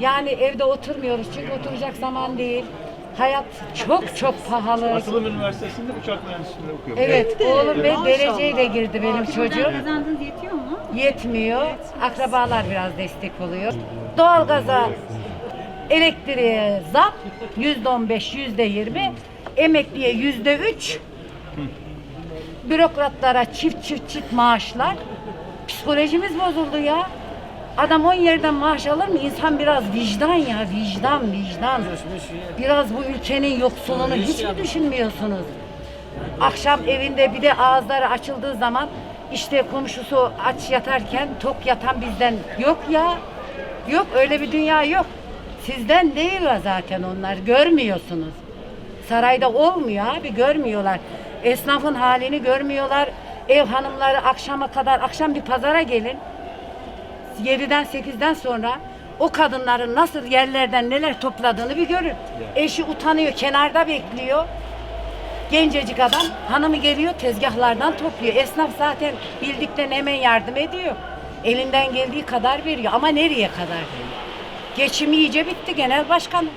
Yani evde oturmuyoruz çünkü oturacak zaman değil. Hayat çok çok pahalı. Atılım Üniversitesi'nde uçak mühendisliği okuyor. Evet, oğlum ve dereceyle girdi benim çocuğum. Kazandığınız yetiyor mu? Yetmiyor. Akrabalar biraz destek oluyor. Doğalgaza, elektriğe zam yüzde on beş, yüzde yirmi, emekliye yüzde üç, bürokratlara çift çift çift maaşlar. Psikolojimiz bozuldu ya. Adam on yerden maaş alır mı? İnsan biraz vicdan ya, vicdan, vicdan. Biraz bu ülkenin yoksulunu hiç mi düşünmüyorsunuz? Akşam evinde bir de ağızları açıldığı zaman işte komşusu aç yatarken tok yatan bizden yok ya. Yok öyle bir dünya yok. Sizden değil zaten onlar görmüyorsunuz. Sarayda olmuyor abi görmüyorlar. Esnafın halini görmüyorlar. Ev hanımları akşama kadar akşam bir pazara gelin. 7'den 8'den sonra o kadınların nasıl yerlerden neler topladığını bir görün. Eşi utanıyor, kenarda bekliyor. Gencecik adam hanımı geliyor tezgahlardan topluyor. Esnaf zaten bildikten hemen yardım ediyor. Elinden geldiği kadar veriyor ama nereye kadar veriyor? Geçim iyice bitti genel başkanım.